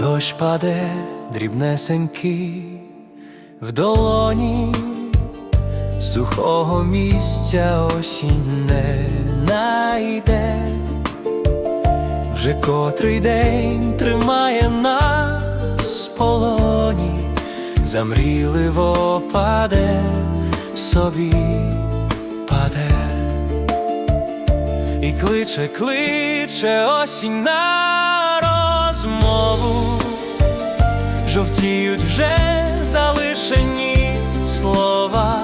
дощ паде дрібнесенький в долоні, сухого місця осінь не найде, вже котрий день тримає нас полоні, замріливо паде собі паде. І кличе, кличе осінь на розмову, жовтіють вже залишені слова.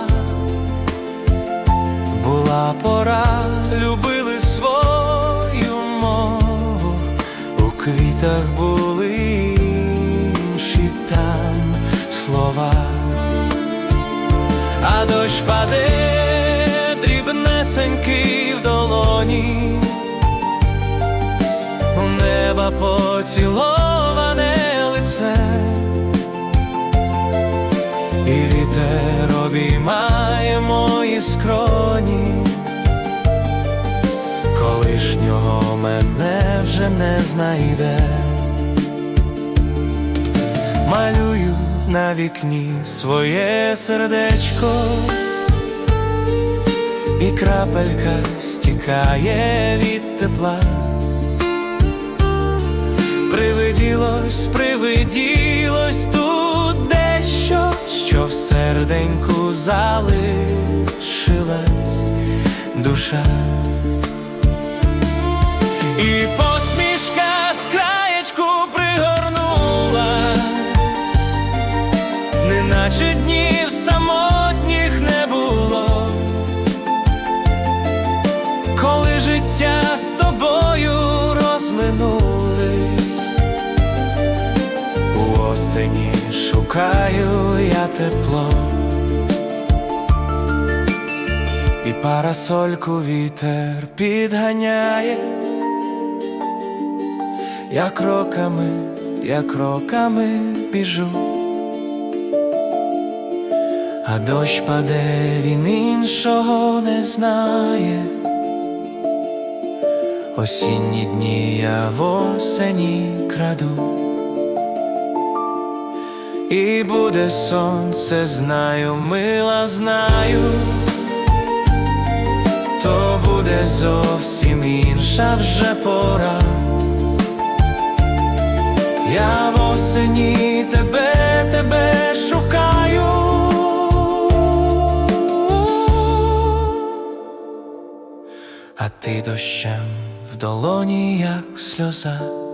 Була пора, любили свою мову, у квітах були інші там слова, а дощ паде дрібнесенький в долоні, неба поціловане лице, і вітер обіймає мої скроні, колишнього мене вже не знайде. Малюю на вікні своє сердечко і крапелька стікає від тепла. Привиділось, привиділось тут дещо, що в серденьку залишилась душа. Осені шукаю я тепло, і парасольку вітер підганяє, я кроками, я кроками біжу. А дощ паде, він іншого не знає. Осінні дні я в осені краду, і буде сонце, знаю, мила, знаю, то буде зовсім інша вже пора. Я в осені тебе, тебе шукаю. А ти дощем в долоні, як сльоза.